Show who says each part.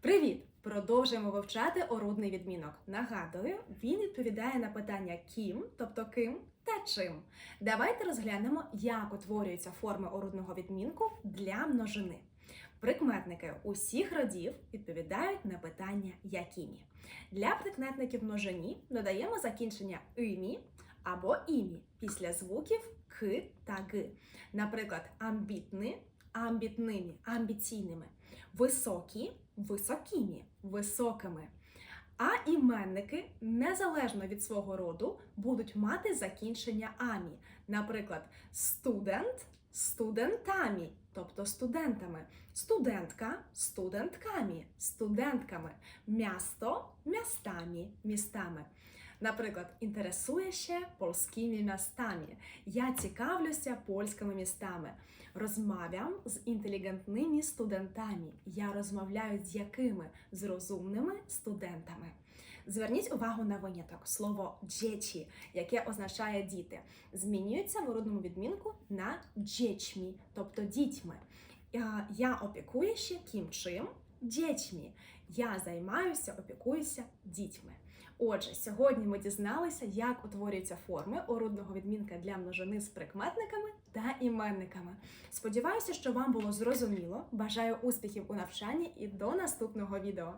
Speaker 1: Привіт! Продовжуємо вивчати орудний відмінок. Нагадую, він відповідає на питання ким, тобто ким та чим. Давайте розглянемо, як утворюються форми орудного відмінку для множини. Прикметники усіх родів відповідають на питання якімі. Для прикметників множині додаємо закінчення имі або імі після звуків к та г. Наприклад, амбітни амбітними, амбіційними, високі високими, високими. А іменники, незалежно від свого роду, будуть мати закінчення амі. Наприклад, студент студентамі, тобто студентами, студентка студентками, студентками, місто містами, містами. Наприклад, інтересує польськими містами. Я цікавлюся польськими містами. Розмовлям з інтелігентними студентами. Я розмовляю з якими? З розумними студентами. Зверніть увагу на виняток. Слово «дзєчі», яке означає діти, змінюється в родному відмінку на «дзєчмі», тобто дітьми. Я опікуюся ким чим? Дітьми. Я займаюся, опікуюся дітьми. Отже, сьогодні ми дізналися, як утворюються форми орудного відмінка для множини з прикметниками та іменниками. Сподіваюся, що вам було зрозуміло. Бажаю успіхів у навчанні і до наступного відео.